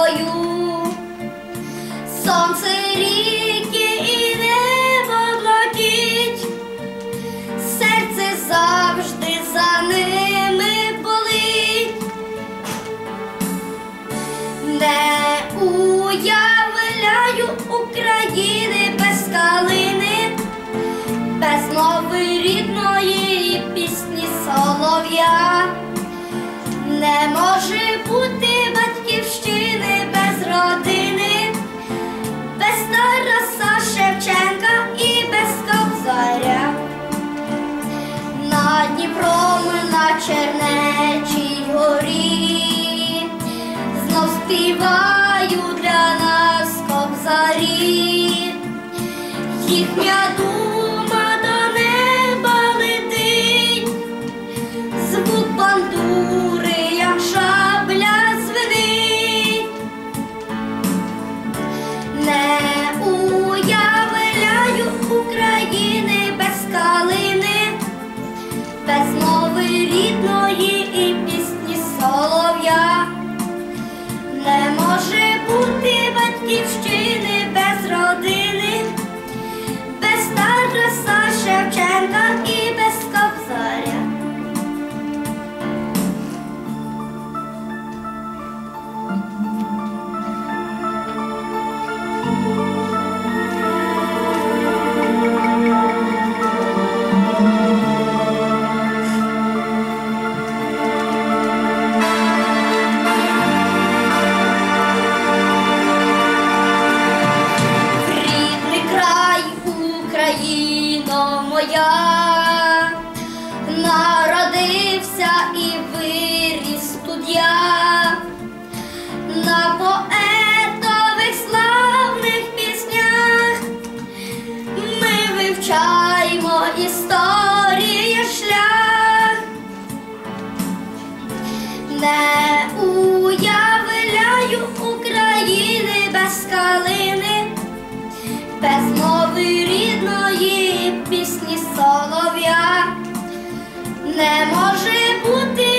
тобою. Сонце ріки і небо блакить, серце завжди за ними болить. Не уявляю України їхня дума до неба летить, звук бандури, як шабля звенить. Не уявляю України без калини, без Україно моя, народився і виріс тут я, на поетових славних піснях ми вивчаємо історію шлях. Солов'я. Не може бути